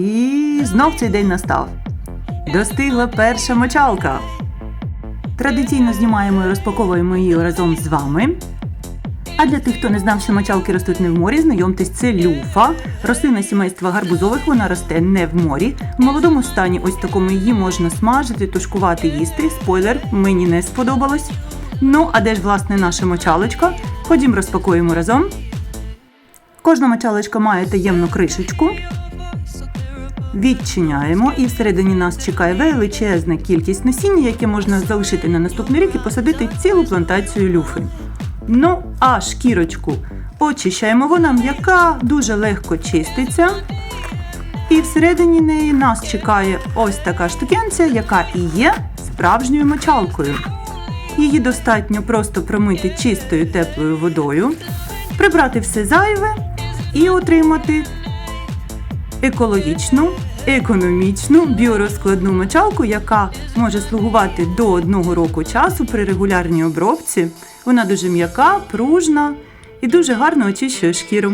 І знов цей день настав. Достигла перша мочалка. Традиційно знімаємо і розпаковуємо її разом з вами. А для тих, хто не знав, що мочалки ростуть не в морі, знайомтесь, це люфа. Рослина сімейства гарбузових, вона росте не в морі. В молодому стані ось такому її можна смажити, тушкувати, їсти. Спойлер, мені не сподобалось. Ну, а де ж власне наша мочалочка? Ходім розпакуємо разом. Кожна мочалочка має таємну кришечку. Відчиняємо, і всередині нас чекає величезна кількість насіння, яке можна залишити на наступний рік і посадити цілу плантацію люфи. Ну, а шкірочку очищаємо. Вона м'яка, дуже легко чиститься. І всередині неї нас чекає ось така штукенця, яка і є справжньою мочалкою. Її достатньо просто промити чистою теплою водою, прибрати все зайве і отримати екологічну, економічну біорозкладну мочалку, яка може слугувати до одного року часу при регулярній обробці. Вона дуже м'яка, пружна і дуже гарно очищує шкіру.